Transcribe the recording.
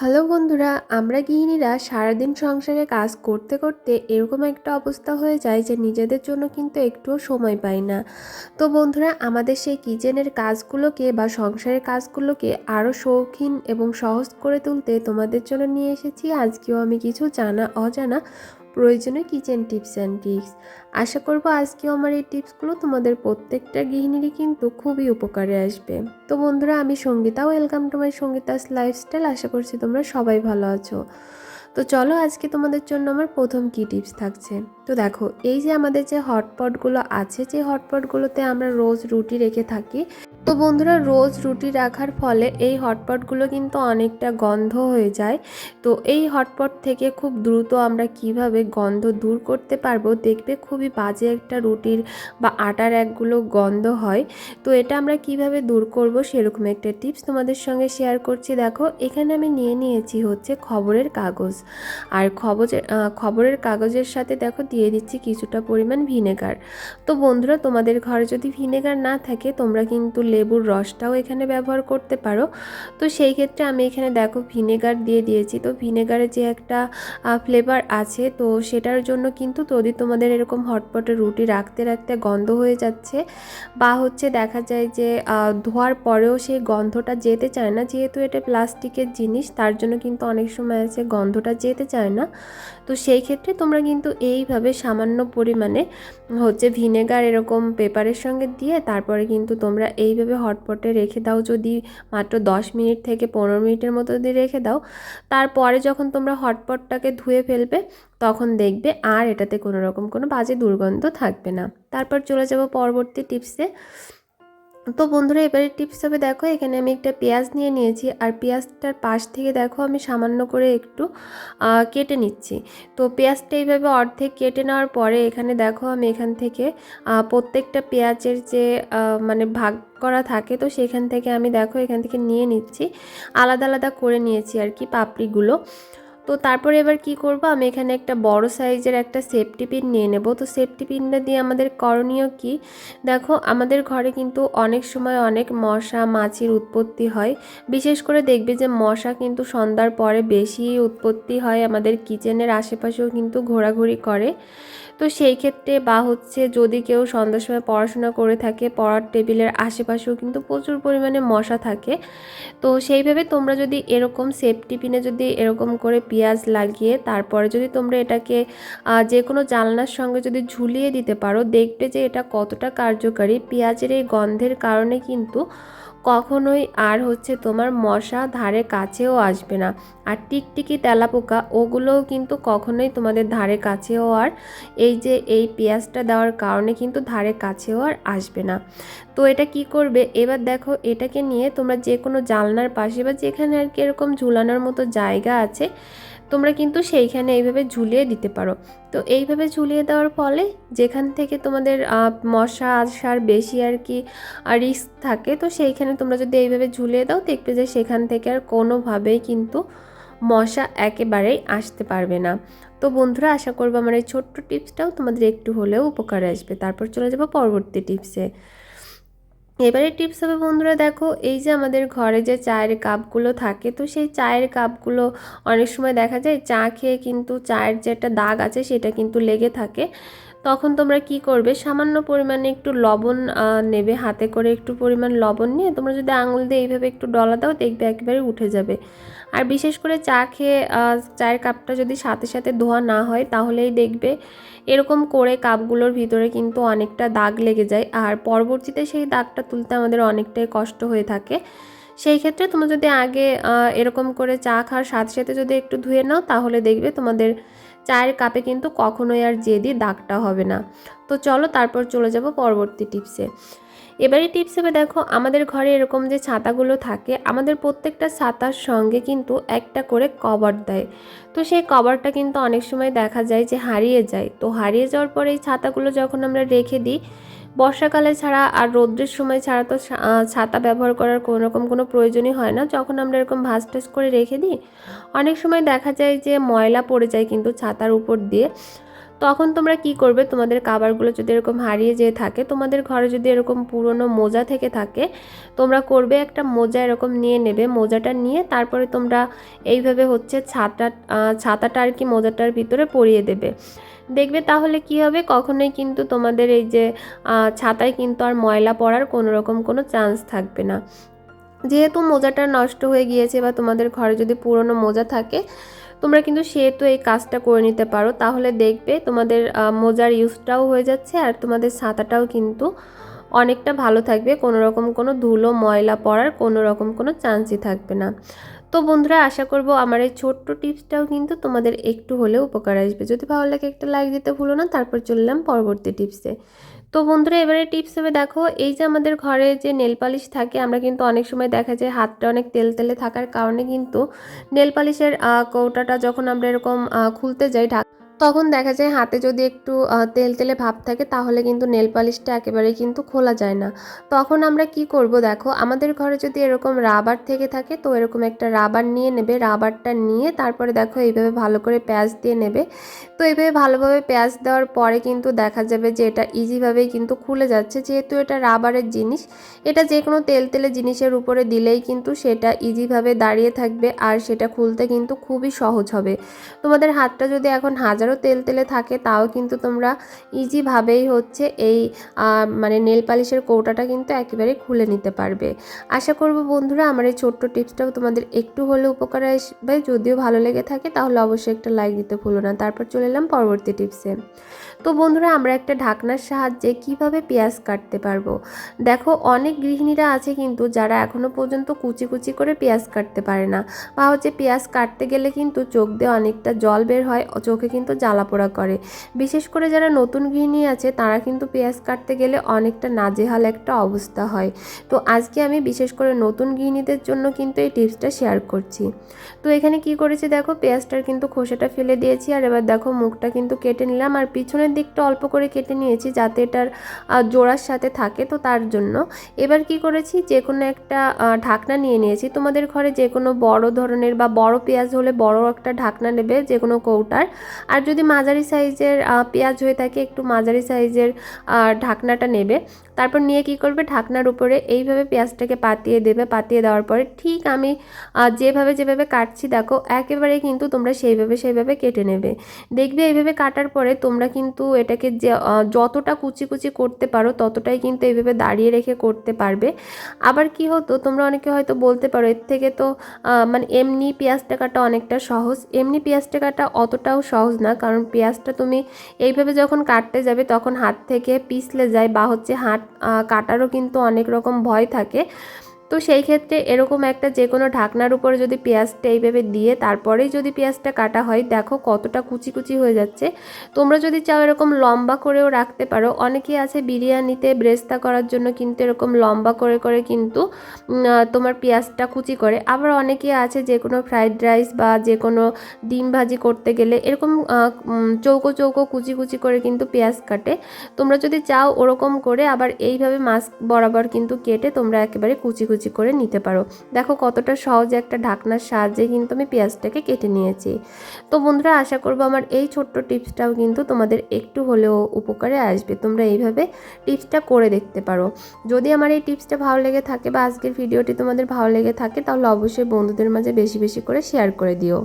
Hello বন্ধুরা, আমরা গৃহিণীরা সারাদিন সংসারে কাজ করতে করতে এরকম একটা অবস্থা হয়ে যায় যে নিজেদের জন্য কিন্তু একটুও সময় পাই না। তো বন্ধুরা, আমাদের সেই কিচেনের কাজগুলোকে বা সংসারের কাজগুলোকে আরও শৌখিন এবং সহজ করে তুলতে তোমাদের জন্য নিয়ে এসেছি। আজকেও আমি কিছু জানা, অজানা প্রয়োজনীয় কিচেন টিপস অ্যান্ড ট্রিক্স আশা করব আজকেও আমার এই টিপসগুলো তোমাদের প্রত্যেকটা গৃহিণীরই কিন্তু খুবই উপকারে আসবে। তো বন্ধুরা, আমি Sangeeta welcome to my Sangeeta's lifestyle আশা করছি তোমরা সবাই ভালো আছো। তো চলো আজকে তোমাদের জন্য আমার প্রথম কি টিপস থাকছে। তো দেখো, এই যে আমাদের যে হটপটগুলো আছে, যে হটপটগুলোতে আমরা রোজ রুটি রেখে থাকি তো বন্ধুরা, রোজ রুটি রাখার ফলে এই হটপটগুলো কিন্তু অনেকটা গন্ধ হয়ে যায়। তো এই হটপট থেকে খুব দ্রুত আমরা কীভাবে গন্ধ দূর করতে পারব দেখবে খুবই বাজে একটা রুটির বা আটার একগুলো গন্ধ হয়। তো এটা আমরা কীভাবে দূর করব সেরকম একটা টিপস তোমাদের সঙ্গে শেয়ার করছি। দেখো, এখানে আমি নিয়ে নিয়েছি হচ্ছে খবরের কাগজ। আর খবরের খবরের কাগজের সাথে দেখো দিয়ে দিচ্ছি কিছুটা পরিমাণ ভিনেগার। তো বন্ধুরা, তোমাদের ঘরে যদি ভিনেগার না থাকে, তোমরা কিন্তু লেবুর রসটাও এখানে ব্যবহার করতে পারো। তো সেই ক্ষেত্রে আমি এখানে দেখো ভিনেগার দিয়ে দিয়েছি। তো ভিনেগারের যে একটা ফ্লেভার আছে, তো সেটার জন্য কিন্তু যদি তোমাদের এরকম হটপটে রুটি রাখতে রাখতে গন্ধ হয়ে যাচ্ছে বা হচ্ছে দেখা যায় যে ধোয়ার পরেও সেই গন্ধটা যেতে চায় না, যেহেতু এটা প্লাস্টিকের জিনিস, তার জন্য কিন্তু অনেক সময় আছে গন্ধটা যেতে চায় না। তো সেই ক্ষেত্রে তোমরা কিন্তু এইভাবে সামান্য পরিমাণে হচ্ছে ভিনেগার এরকম পেপারের সঙ্গে দিয়ে তারপরে কিন্তু তোমরা এইভাবে হটপটে রেখে দাও, যদি মাত্র দশ মিনিট থেকে পনেরো মিনিটের মতো যদি রেখে দাও, তারপরে যখন তোমরা হটপটটাকে ধুয়ে ফেলবে, তখন দেখবে আর এটাতে কোনো রকম কোনো বাজে দুর্গন্ধ থাকবে না। তারপর চলে যাব পরবর্তী টিপসে। তো বন্ধুরা, এবারে টিপস হবে দেখো, এখানে আমি একটা পেঁয়াজ নিয়ে নিয়েছি। আর পেঁয়াজটার পাশ থেকে দেখো, আমি সামান্য করে একটু কেটে নিচ্ছি। তো পেঁয়াজটা এইভাবে অর্ধেক কেটে নেওয়ার পরে, এখানে দেখো, আমি এখান থেকে প্রত্যেকটা পেঁয়াজের যে মানে ভাগ করা থাকে, তো সেখান থেকে আমি দেখো, এখান থেকে নিয়ে নিচ্ছি। আলাদা আলাদা করে নিয়েছি আর কি পাপড়িগুলো। তো তারপরে এবার কি করব? আমি এখানে একটা বড় সাইজের একটা সেফটি পিন নিয়ে নেব। তো সেফটি পিনটা দিয়ে আমাদের করণীয় কি? দেখো, আমাদের ঘরে কিন্তু অনেক সময় অনেক মশা, মাছির উৎপত্তি হয়। বিশেষ করে দেখবে যে মশা কিন্তু সন্ধ্যার পরে বেশি উৎপত্তি হয়। আমাদের কিচেনের আশেপাশেও কিন্তু ঘোরাঘুরি করে। তো সেই ক্ষেত্রে বা হচ্ছে যদি কেউ সন্ধ্যার সময় পড়াশোনা করে থাকে, পড়ার টেবিলের আশেপাশেও কিন্তু প্রচুর পরিমাণে মশা থাকে। তো সেইভাবে তোমরা যদি এরকম সেফটি পিনে যদি এরকম করে পেঁয়াজ লাগিয়ে তারপরে যদি তোমরা এটাকে যে কোনো জানলার সঙ্গে যদি ঝুলিয়ে দিতে পারো, দেখবে যে এটা কতটা কার্যকারী। পেঁয়াজের এই গন্ধের কারণে কিন্তু কখনোই আর হচ্ছে তোমার মশা ধারে কাছেও আসবে না। আর টিকটিকি তেলাপোকা, ওগুলোও কিন্তু কখনোই তোমাদের ধারে কাছেও আর এই যে এই পেঁয়াজটা দেওয়ার কারণে কিন্তু ধারে কাছেও আর আসবে না। তো এটা কি করবে? এবার দেখো এটাকে নিয়ে তোমরা যে কোনো জালনার পাশে বা যেখানে আর কি এরকম ঝুলানোর মতো জায়গা আছে তোমরা কিন্তু সেইখানে এইভাবে ঝুলিয়ে দিতে পারো। তো এইভাবে ঝুলিয়ে দেওয়ার ফলে যেখান থেকে তোমাদের মশা আসার বেশি আর কি রিস্ক থাকে, তো সেইখানে তোমরা যদি এইভাবে ঝুলিয়ে দাও, দেখবে যে সেখান থেকে আর কোনোভাবেই কিন্তু মশা একেবারেই আসতে পারবে না। তো বন্ধুরা, আশা করব আমার এই ছোট্ট টিপসটাও তোমাদের একটু হলেও উপকারে আসবে। তারপর চলে যাব পরবর্তী টিপসে। এবারে টিপস হবে বন্ধুরা, দেখো, এই যে আমাদের ঘরে যে চায়ের কাপগুলো থাকে, তো সেই চায়ের কাপগুলো অনেক সময় দেখা যায় চা খেয়ে কিন্তু চায়ের যে একটা দাগ আছে, সেটা কিন্তু লেগে থাকে। তখন তোমরা কি করবে? সামান্য পরিমাণে একটু লবণ নেবে। হাতে করে একটু পরিমাণ লবণ নিয়ে তোমরা যদি আঙুল দিয়ে এইভাবে একটু ডলা দাও, দেখবে একেবারে উঠে যাবে। আর বিশেষ করে চা খেয়ে চায়ের কাপটা যদি সাথে সাথে ধোয়া না হয়, তাহলেই দেখবে এরকম করে কাপগুলোর ভিতরে কিন্তু অনেকটা দাগ লেগে যায়। আর পরবর্তীতে সেই দাগটা তুলতে আমাদের অনেকটাই কষ্ট হয়ে থাকে। সেই ক্ষেত্রে তোমরা যদি আগে এরকম করে চা খাওয়ার সাথে সাথে যদি একটু ধুয়ে নাও, তাহলে দেখবে তোমাদের চায়ের কাপে কিন্তু কখনোই আর জেদি দাগটা হবে না। তো চলো তারপর চলে যাব পরবর্তী টিপসে এবারে টিপস হবে দেখো, আমাদের ঘরে এরকম যে ছাতাগুলো থাকে, আমাদের প্রত্যেকটা ছাতার সঙ্গে কিন্তু একটা করে কভার দেয়। তো সেই কভারটা কিন্তু অনেক সময় দেখা যায় যে হারিয়ে যায়। তো হারিয়ে যাওয়ার পরে এই ছাতাগুলো যখন আমরা রেখে দিই বর্ষাকালে ছাড়া আর রৌদ্রের সময় ছাড়া তো ছাতা ব্যবহার করার কোনো রকম কোনো প্রয়োজনই হয় না। যখন আমরা এরকম ভাস টাস করে রেখে দিই, অনেক সময় দেখা যায় যে ময়লা পড়ে যায় কিন্তু ছাতার উপর দিয়ে। তখন তোমরা কি করবে? তোমাদের কাবারগুলো যদি এরকম হারিয়ে যেয়ে থাকে, তোমাদের ঘরে যদি এরকম পুরনো মোজা থেকে থাকে, তোমরা করবে একটা মোজা এরকম নিয়ে নেবে, মোজাটা নিয়ে তারপরে তোমরা এইভাবে হচ্ছে ছাতা ছাতাটা আর কি মোজাটার ভিতরে পরিয়ে দেবে। দেখবে তাহলে কি হবে? কখনোই কিন্তু তোমাদের এই যে ছাতায় কিন্তু আর ময়লা পড়ার কোনো রকম কোনো চান্স থাকবে না। যেহেতু মোজাটা নষ্ট হয়ে গিয়েছে বা তোমাদের ঘরে যদি পুরনো মোজা থাকে, তোমরা কিন্তু সেহেতু এই কাজটা করে নিতে পারো। তাহলে দেখবে তোমাদের মোজার ইউজটাও হয়ে যাচ্ছে আর তোমাদের ছাতাটাও কিন্তু অনেকটা ভালো থাকবে। কোনো রকম কোনো ধুলো, ময়লা পড়ার কোনো রকম কোনো চান্সই থাকবে না। তো বন্ধুরা, আশা করব আমার এই ছোট্ট টিপসটাও কিন্তু তোমাদের একটু হলেও উপকার আসবে। যদি ভালো লাগে একটা লাইক দিতে ভুলো না, তারপর চললাম পরবর্তী টিপসে। তো বন্ধুরা, এবারে টিপস হবে দেখো, এই যে আমাদের ঘরে যে নেল পালিশ থাকে, আমরা কিন্তু অনেক সময় দেখা যায় হাতটা অনেক তেল তেলে থাকার কারণে কিন্তু নেল পালিশের কৌটাটা যখন আমরা এরকম খুলতে যাই ঢাক তখন দেখা যায় হাতে যদি একটু তেল তেলে ভাব থাকে তাহলে কিন্তু নেল পালিশটা একেবারেই কিন্তু খোলা যায় না। তখন আমরা কি করব দেখো, আমাদের ঘরে যদি এরকম রাবার থেকে থাকে তো এরকম একটা রাবার নিয়ে নেবে, রাবারটা নিয়ে তারপরে দেখো এইভাবে ভালো করে পেঁয়াজ দিয়ে নেবে। তো এইভাবে ভালোভাবে পেঁয়াজ দেওয়ার পরে কিন্তু দেখা যাবে যে এটা ইজিভাবেই কিন্তু খুলে যাচ্ছে। যেহেতু এটা রাবারের জিনিস, এটা যে কোনো তেল তেলে জিনিসের উপরে দিলেই কিন্তু সেটা ইজিভাবে দাঁড়িয়ে থাকবে আর সেটা খুলতে কিন্তু খুবই সহজ হবে। তোমাদের হাতটা যদি এখন হাজারও তেল তেলে থাকে, তাও কিন্তু তোমরা ইজিভাবেই হচ্ছে এই মানে নেল পালিশের কৌটাটা কিন্তু একেবারে খুলে নিতে পারবে। আশা করব বন্ধুরা আমার এই ছোট্ট টিপসটাও তোমাদের একটু হলে উপকারে আসবে। যদিও ভালো লেগে থাকে, তাহলে অবশ্যই একটা লাইক দিতে ভুলো না। তারপর চলে এলাম পরবর্তী টিপসে। তো বন্ধুরা, আমরা একটা ঢাকনার সাহায্যে কীভাবে পেঁয়াজ কাটতে পারব? দেখো, অনেক গৃহিণীরা আছে কিন্তু যারা এখনও পর্যন্ত কুচি কুচি করে পেঁয়াজ কাটতে পারে না বা হচ্ছে পেঁয়াজ কাটতে গেলে কিন্তু চোখ দিয়ে অনেকটা জল বের হয় চোখে কিন্তু জ্বালা পোড়া করে। বিশেষ করে যারা নতুন গৃহিণী আছে, তারা কিন্তু পেঁয়াজ কাটতে গেলে অনেকটা নাজেহাল একটা অবস্থা হয়। তো আজকে আমি বিশেষ করে নতুন গৃহিণীদের জন্য কিন্তু এই টিপসটা শেয়ার করছি। তো এখানে কি করেছি দেখো, পেঁয়াজটার কিন্তু খোসাটা ফেলে দিয়েছি আর এবার দেখো, মুখটা কিন্তু কেটে নিলাম আর পিছনের দিকটা অল্প করে কেটে নিয়েছি যাতে এটার জোড়ার সাথে থাকে তো তার জন্য। এবার কি করেছি? যে কোনো একটা ঢাকনা নিয়ে নিয়েছি। তোমাদের ঘরে যে কোনো বড় ধরনের বা বড় পেঁয়াজ হলে বড় একটা ঢাকনা নেবে যে কোনো কৌটার। আর যদি মাঝারি সাইজের পেঁয়াজ হয়ে থাকে একটু মাঝারি সাইজের ঢাকনাটা নেবে। তারপর নিয়ে কি করবে? ঢাকনার উপরে এইভাবে পেঁয়াজটাকে পাতিয়ে দেবে। পাতিয়ে দেওয়ার পরে ঠিক আমি যেভাবে যেভাবে কাটছি, দেখো একেবারে কিন্তু তোমরা সেইভাবে সেইভাবে কেটে নেবে। দেখবে এইভাবে কাটার পরে তোমরা কিন্তু এটাকে যতটা কুচি কুচি করতে পারো, ততটাই কিন্তু এইভাবে দাঁড়িয়ে রেখে করতে পারবে। আবার কি হতো, তোমরা অনেকে হয়তো বলতে পারো, এর থেকে তো মানে এমনি পেঁয়াজটা কাটা অনেকটা সহজ। এমনি পেঁয়াজটা কাটা অতটাও সহজ না, কারণ পেঁয়াজটা তুমি এইভাবে যখন কাটতে যাবে, তখন হাত থেকে পিছলে যায় বা হচ্ছে হাত কাটারও কিন্তু অনেক রকম ভয় থাকে। তো সেই ক্ষেত্রে এরকম একটা যে কোনো ঢাকনার উপরে যদি পেঁয়াজটা এইভাবে দিয়ে তারপরেই যদি পেঁয়াজটা কাটা হয়, দেখো কতটা কুচি কুচি হয়ে যাচ্ছে। তোমরা যদি চাও এরকম লম্বা করেও রাখতে পারো। অনেকেই আছে বিরিয়ানিতে ব্রেস্তা করার জন্য কিন্তু এরকম লম্বা করে করে কিন্তু তোমার পেঁয়াজটা কুচি করে। আবার অনেকে আছে যে কোনো ফ্রাইড রাইস বা যে কোনো ডিম ভাজি করতে গেলে এরকম চৌকো চৌকো কুচি কুচি করে কিন্তু পেঁয়াজ কাটে। তোমরা যদি চাও ওরকম করে আবার এইভাবে মাছ বরাবর কিন্তু কেটে তোমরা একেবারে কুচি কুচি কুচি করে নিতে পারো। দেখো কতটা সহজে একটা ঢাকনার সাহায্যে কিন্তু আমি পেঁয়াজটাকে কেটে নিয়েছি। তো বন্ধুরা, আশা করব আমার এই ছোট্ট টিপসটাও কিন্তু তোমাদের একটু হলেও উপকারে আসবে। তোমরা এইভাবে টিপসটা করে দেখতে পারো। যদি আমার এই টিপসটা ভালো লেগে থাকে বা আজকের ভিডিওটি তোমাদের ভালো লেগে থাকে, তাহলে অবশ্যই বন্ধুদের মাঝে বেশি বেশি করে শেয়ার করে দিও।